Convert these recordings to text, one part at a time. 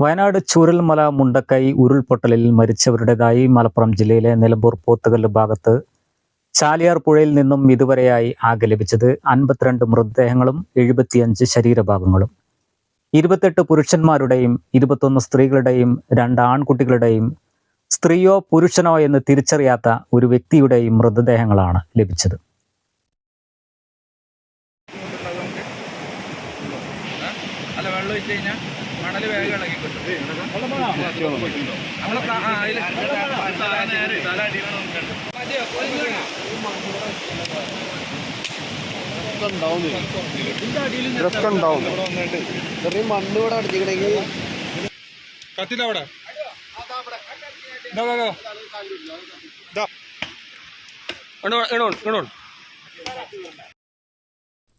Wayanad Chooralmala Mundakkai ഉരുൾപൊട്ടലിൽ മരിച്ചവരുടേതായി മലപ്പുറം ജില്ലയിലെ നിലമ്പൂർ പോത്തുകല്ല് ഭാഗത്ത് ചാലിയാർ പുഴയിൽ നിന്നും ഇതുവരെയായി ആകെ ലഭിച്ചത് അൻപത്തിരണ്ട് മൃതദേഹങ്ങളും എഴുപത്തിയഞ്ച് ശരീരഭാഗങ്ങളും. ഇരുപത്തെട്ട് പുരുഷന്മാരുടെയും ഇരുപത്തൊന്ന് സ്ത്രീകളുടെയും രണ്ട് ആൺകുട്ടികളുടെയും സ്ത്രീയോ പുരുഷനോ എന്ന് തിരിച്ചറിയാത്ത ഒരു വ്യക്തിയുടെയും മൃതദേഹങ്ങളാണ് ലഭിച്ചത്. അല്ല വെള്ളം ഒഴിച്ച് കഴിഞ്ഞാൽ മണൽ വേഗം ഇളകി കിട്ടും. നമ്മളെ അവിടെ തല നേരെ, തല ഉണ്ടാവും മണ്ണ് ഇവിടെ അടിച്ചിക്കണെങ്കിൽ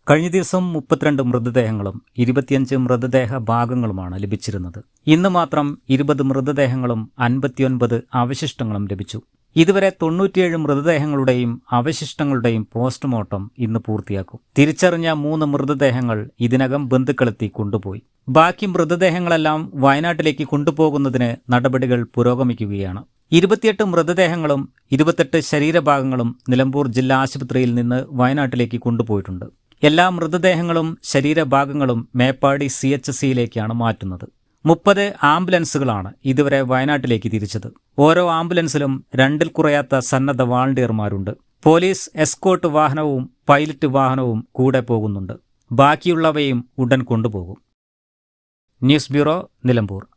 കഴിഞ്ഞ ദിവസം മുപ്പത്തിരണ്ട് മൃതദേഹങ്ങളും ഇരുപത്തിയഞ്ച് മൃതദേഹ ഭാഗങ്ങളുമാണ് ലഭിച്ചിരുന്നത്. ഇന്ന് മാത്രം ഇരുപത് മൃതദേഹങ്ങളും അൻപത്തിയൊൻപത് അവശിഷ്ടങ്ങളും ലഭിച്ചു. ഇതുവരെ തൊണ്ണൂറ്റിയേഴ് മൃതദേഹങ്ങളുടെയും അവശിഷ്ടങ്ങളുടെയും പോസ്റ്റ്മോർട്ടം ഇന്ന് പൂർത്തിയാക്കും. തിരിച്ചറിഞ്ഞ മൂന്ന് മൃതദേഹങ്ങൾ ഇതിനകം ബന്ധുക്കളെത്തി കൊണ്ടുപോയി. ബാക്കി മൃതദേഹങ്ങളെല്ലാം വയനാട്ടിലേക്ക് കൊണ്ടുപോകുന്നതിന് നടപടികൾ പുരോഗമിക്കുകയാണ്. ഇരുപത്തിയെട്ട് മൃതദേഹങ്ങളും ഇരുപത്തെട്ട് ശരീരഭാഗങ്ങളും നിലമ്പൂർ ജില്ലാ ആശുപത്രിയിൽ നിന്ന് വയനാട്ടിലേക്ക് കൊണ്ടുപോയിട്ടുണ്ട്. എല്ലാ മൃതദേഹങ്ങളും ശരീരഭാഗങ്ങളും മേപ്പാടി സി എച്ച് സിയിലേക്കാണ് മാറ്റുന്നത്. മുപ്പത് ആംബുലൻസുകളാണ് ഇതുവരെ വയനാട്ടിലേക്ക് തിരിച്ചത്. ഓരോ ആംബുലൻസിലും രണ്ടിൽ കുറയാത്ത സന്നദ്ധ വാളണ്ടിയർമാരുണ്ട്. പോലീസ് എസ്കോട്ട് വാഹനവും പൈലറ്റ് വാഹനവും കൂടെ പോകുന്നുണ്ട്. ബാക്കിയുള്ളവയും ഉടൻ കൊണ്ടുപോകും. News bureau Nilambur.